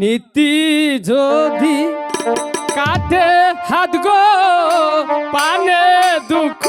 নীতি যদি কাটে হাত গো পানে দুঃখ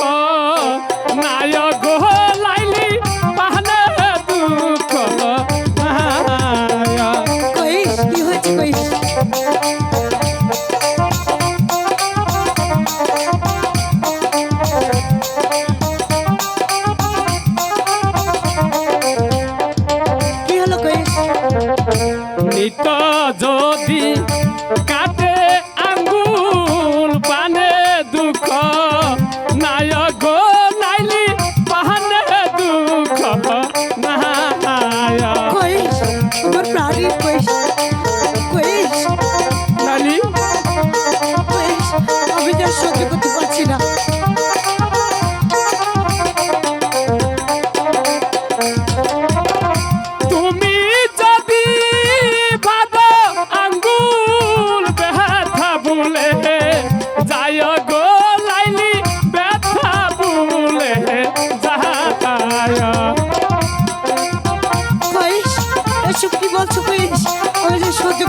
বলছো প্লিজ আমি যে সহ্য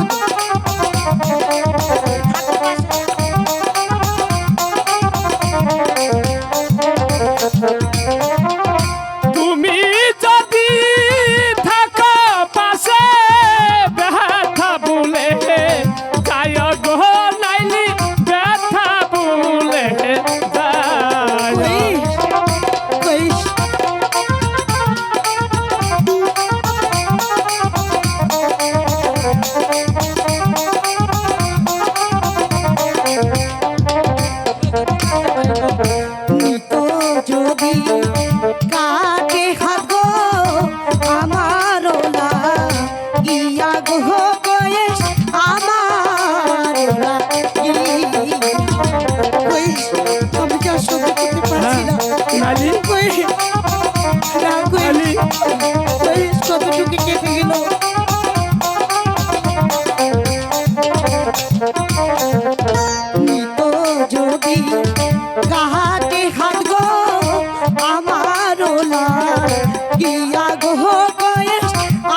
রাখিয়া গো বয়স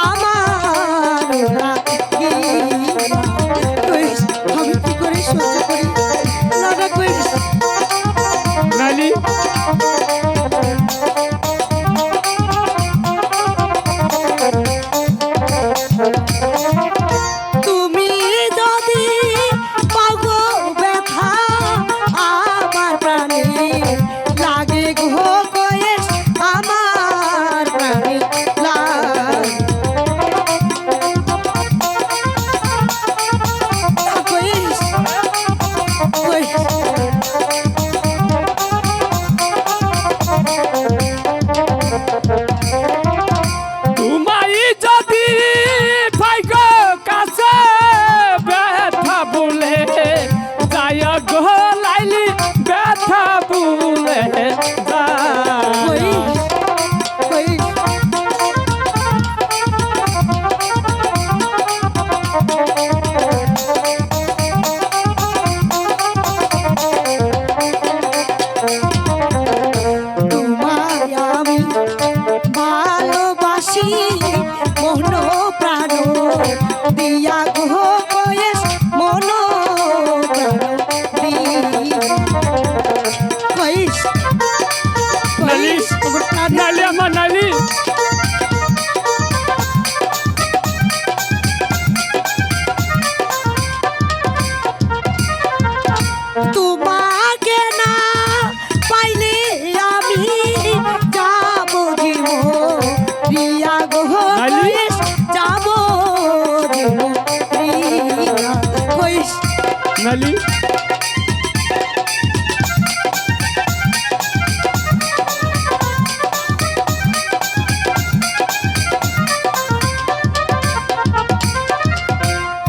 আমার রাখিয়া তুই আমি কি করে সহ্য করি? না কইস সোনালি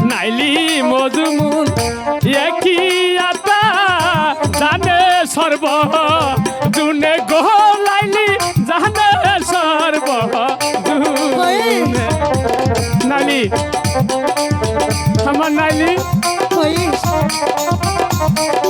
নাইলি মজুমুন একই আতা, জানে সর্ব জুনে গোহ লাইলি জানে সর্ব জুনে। নালি আমার নাইলি। হইস